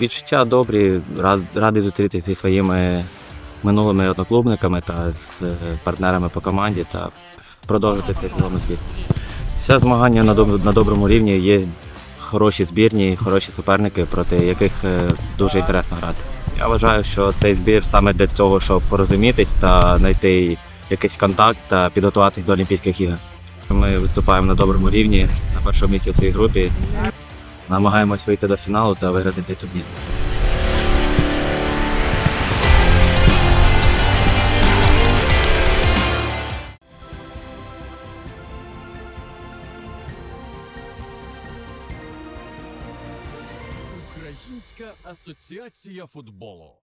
Відчуття добрі, рад- радий зустрітися зі своїми минулими одноклубниками та з е, партнерами по команді та продовжити цей футбольний збір. Все змагання на доброму рівні є хороші збірні, хороші суперники, проти яких е, дуже інтересно грати. Я вважаю, що цей збір саме для того, щоб порозумітись та знайти якийсь контакт та підготуватись до Олімпійських ігор. Ми виступаємо на доброму рівні на першому місці в своїй групі. Намагаємось вийти до фіналу та виграти цей турнір. Українська асоціація футболу.